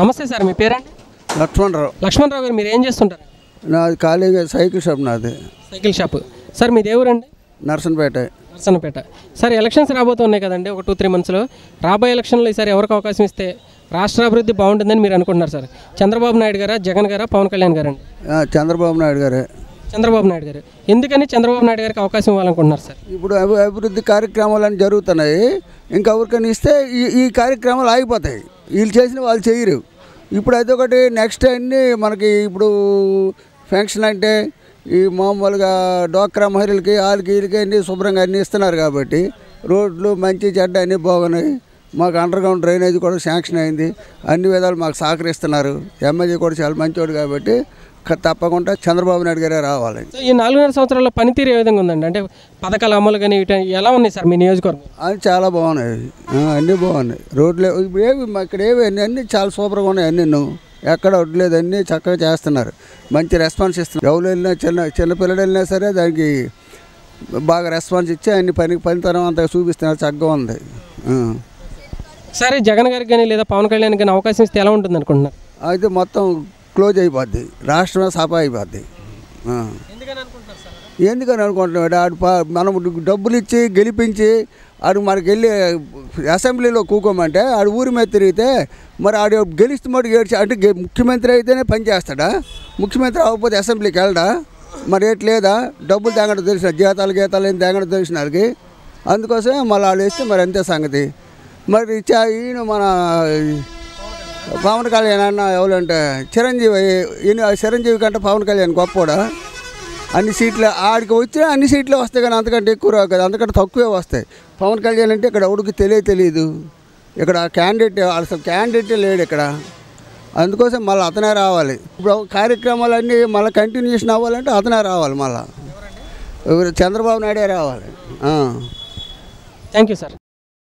నమస్తే సార్ మీ పేరండి? లక్ష్మణరావు. లక్ష్మణరావు గారు మీరు ఏం చేస్తుంటారు? నాది ఖాళీగా సైకిల్ షాప్ నాది. Cycle shop. సార్ మీ దేవురండి నర్సన్పేట. నర్సన్నపేట. సార్ ఎలక్షన్స్ రాబోతున్నాయి కదండి ఒక టూ త్రీ మంత్స్లో. రాబోయే ఎలక్షన్లో ఈసారి ఎవరికి అవకాశం ఇస్తే రాష్ట్ర అభివృద్ధి బాగుంటుందని మీరు అనుకుంటున్నారు సార్. చంద్రబాబు నాయుడు గారా జగన్ గారా పవన్ కళ్యాణ్ గారండి? చంద్రబాబు నాయుడు గారే. చంద్రబాబు నాయుడు గారు. ఎందుకని చంద్రబాబు నాయుడు గారికి అవకాశం ఇవ్వాలనుకుంటున్నారు సార్? ఇప్పుడు అభి అభివృద్ధి కార్యక్రమాలు జరుగుతున్నాయి. ఇంకా ఎవరికైనా ఇస్తే ఈ ఈ కార్యక్రమాలు ఆగిపోతాయి. వీళ్ళు చేసిన వాళ్ళు చేయరు. ఇప్పుడు అదొకటి నెక్స్ట్ అన్ని మనకి ఇప్పుడు ఫంక్షన్ అంటే ఈ మామూలుగా డోక్రా మహిళలకి వాళ్ళకి వీళ్ళకి అన్ని శుభ్రంగా అన్ని ఇస్తున్నారు కాబట్టి రోడ్లు మంచి చెడ్డ అన్నీ బాగున్నాయి. మాకు అండర్ గ్రౌండ్ డ్రైనేజ్ కూడా శాంక్షన్ అయింది. అన్ని విధాలు మాకు సహకరిస్తున్నారు. ఎమ్మెల్యే కూడా చాలా మంచివాడు కాబట్టి తప్పకుండా చంద్రబాబు నాయుడు గారే రావాలి సో ఈ నాలుగున్నర సంవత్సరాల పనితీరు ఏ విధంగా ఉందండి? అంటే పథకాల అమలు కానీ వీటి ఎలా ఉన్నాయి సార్ మీ నియోజకవర్గం అవి చాలా బాగున్నాయి. అన్నీ బాగున్నాయి. రోడ్లు ఇప్పుడు ఏవి ఇక్కడ ఏవి అన్నీ అన్నీ చాలా సూపర్గా ఉన్నాయి అన్నీ నువ్వు ఎక్కడ వడ్లేదు అన్నీ చక్కగా చేస్తున్నారు. మంచి రెస్పాన్స్ ఇస్తున్నారు. ఎవరు వెళ్ళినా చిన్న చిన్న పిల్లలు వెళ్ళినా సరే దానికి బాగా రెస్పాన్స్ ఇచ్చి అన్ని పని పనితనం అంతా చూపిస్తున్నారు. చక్కగా ఉంది. సరే జగన్ గారికి కానీ లేదా పవన్ కళ్యాణ్ కానీ అవకాశం ఇస్తే ఎలా ఉంటుంది అనుకుంటున్నారు అయితే మొత్తం క్లోజ్ అయిపోద్ది. రాష్ట్రమే సఫా అయిపోద్ది. ఎందుకని అనుకుంటున్నాడు ఆడు మనం డబ్బులు ఇచ్చి గెలిపించి ఆడు మనకి వెళ్ళి అసెంబ్లీలో కూకోమంటే ఆడు ఊరి మీద తిరిగితే మరి ఆడు గెలిస్తే మటు ఏడ్చి అంటే ముఖ్యమంత్రి అయితేనే పని చేస్తాడా? ముఖ్యమంత్రి అవ్వకపోతే అసెంబ్లీకి వెళ్ళడా? మరి ఏటి లేదా? డబ్బులు తేగడం తెలిసిన జీతాలు గీతాలు ఏం తేగడం తెలిసిన వాళ్ళకి అందుకోసమే మళ్ళీ వాళ్ళు వేస్తే మరి అంతే సంగతి. మరి ఈయన మన పవన్ కళ్యాణ్ అన్న ఎవరంటే చిరంజీవి చిరంజీవి కంటే పవన్ కళ్యాణ్ గొప్పోడా? అన్ని సీట్లు ఆడికి వచ్చినా అన్ని సీట్లు వస్తాయి కానీ అంతకంటే ఎక్కువ రావు కదా అంతకంటే తక్కువే వస్తాయి. పవన్ కళ్యాణ్ అంటే ఇక్కడ ఎవరికి తెలియ తెలియదు ఇక్కడ క్యాండిడేట్ అసలు క్యాండిడేటే లేడు ఇక్కడ. అందుకోసం మళ్ళీ అతనే రావాలి. ఇప్పుడు కార్యక్రమాలన్నీ మళ్ళీ కంటిన్యూషన్ అవ్వాలంటే అతనే రావాలి మళ్ళీ. చంద్రబాబు నాయుడే రావాలి. Thank you sir